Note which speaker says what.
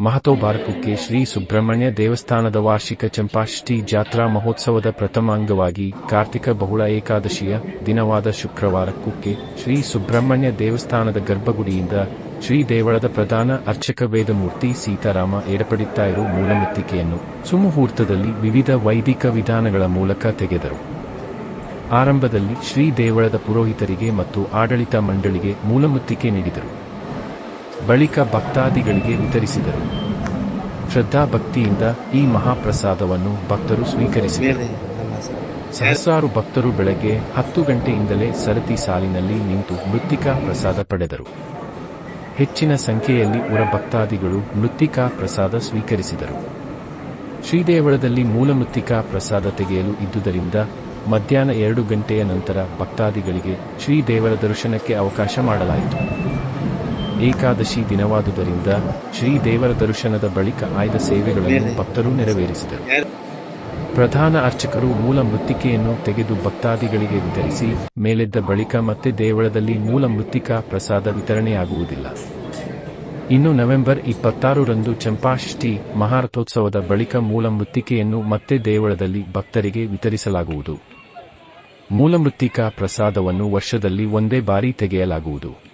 Speaker 1: ಮಹತೋಬಾರಕುಕ್ಕೆ ಶ್ರೀ ಸುಬ್ರಹ್ಮಣ್ಯ ದೇವಸ್ಥಾನದ ವಾರ್ಷಿಕ ಚಂಪಾಷ್ಟಿ ಜಾತ್ರಾ ಮಹೋತ್ಸವದ ಪ್ರಥಮ ಅಂಗವಾಗಿ ಕಾರ್ತಿಕ ಬಹುಳ ಏಕಾದಶಿಯ ದಿನವಾದ ಶುಕ್ರವಾರ ಕುಕ್ಕೆ ಶ್ರೀ ಸುಬ್ರಹ್ಮಣ್ಯ ದೇವಸ್ಥಾನದ ಗರ್ಭಗುಡಿಯಿಂದ ಶ್ರೀ ದೇವಳದ ಪ್ರಧಾನ ಅರ್ಚಕ ವೇದಮೂರ್ತಿ ಸೀತಾರಾಮ ಏರ್ಪಡಿತ್ತಾಯಿರು ಮೂಲಮತ್ತಿಕೆಯನ್ನು ಸುಮುಹೂರ್ತದಲ್ಲಿ ವಿವಿಧ ವೈದಿಕ ವಿಧಾನಗಳ ಮೂಲಕ ತೆಗೆದರು. ಆರಂಭದಲ್ಲಿ ಶ್ರೀ ದೇವಳದ ಪುರೋಹಿತರಿಗೆ ಮತ್ತು ಆಡಳಿತ ಮಂಡಳಿಗೆ ಮೂಲಮುತ್ತಿಕೆ ನೀಡಿದರು. ಬಳಿಕ ಭಕ್ತಾದಿಗಳಿಗೆ ವಿತರಿಸಿದರು ಶ್ರದ್ಧಾಭಕ್ತಿಯಿಂದ ಈ ಮಹಾಪ್ರಸಾದವನ್ನು ಭಕ್ತರು ಸ್ವೀಕರಿಸಿದರು. ಸಹಸ್ರಾರು ಭಕ್ತರು ಬೆಳಗ್ಗೆ ಹತ್ತು ಗಂಟೆಯಿಂದಲೇ ಸರತಿ ಸಾಲಿನಲ್ಲಿ ನಿಂತು ಮೃತ್ತಿಕಾ ಪ್ರಸಾದ ಪಡೆದರು. ಹೆಚ್ಚಿನ ಸಂಖ್ಯೆಯಲ್ಲಿ ಉರ ಭಕ್ತಾದಿಗಳು ಮೃತ್ತಿಕಾ ಪ್ರಸಾದ ಸ್ವೀಕರಿಸಿದರು. ಶ್ರೀದೇವಳದಲ್ಲಿ ಮೂಲ ಮೃತ್ತಿಕಾ ಪ್ರಸಾದ ತೆಗೆಯಲು ಇದ್ದುದರಿಂದ ಮಧ್ಯಾಹ್ನ ಎರಡು ಗಂಟೆಯ ನಂತರ ಭಕ್ತಾದಿಗಳಿಗೆ ಶ್ರೀದೇವರ ದರ್ಶನಕ್ಕೆ ಅವಕಾಶ ಮಾಡಲಾಯಿತು. ಏಕಾದಶಿ ದಿನವಾದುದರಿಂದ ಶ್ರೀದೇವರ ದರ್ಶನದ ಬಳಿಕ ಆಯ್ದ ಸೇವೆಗಳನ್ನು ಭಕ್ತರು ನೆರವೇರಿಸಿದರು. ಪ್ರಧಾನ ಅರ್ಚಕರು ಮೂಲ ಮೃತ್ತಿಕೆಯನ್ನು ತೆಗೆದು ಭಕ್ತಾದಿಗಳಿಗೆ ವಿತರಿಸಿ ಮೇಲೆದ್ದ ಬಳಿಕ ಮತ್ತೆ ದೇವಳದಲ್ಲಿ ಮೂಲ ಮೃತ್ತಿಕಾ ಪ್ರಸಾದ ವಿತರಣೆಯಾಗುವುದಿಲ್ಲ. ಇನ್ನು ನವೆಂಬರ್ ಇಪ್ಪತ್ತಾರರಂದು ಚಂಪಾಷಷ್ಠಿ ಮಹಾರಥೋತ್ಸವದ ಬಳಿಕ ಮೂಲ ಮೃತ್ತಿಕೆಯನ್ನು ಮತ್ತೆ ದೇವಳದಲ್ಲಿ ಭಕ್ತರಿಗೆ ವಿತರಿಸಲಾಗುವುದು. ಮೂಲ ಮೃತ್ತಿಕಾ ಪ್ರಸಾದವನ್ನು ವರ್ಷದಲ್ಲಿ ಒಂದೇ ಬಾರಿ ತೆಗೆಯಲಾಗುವುದು.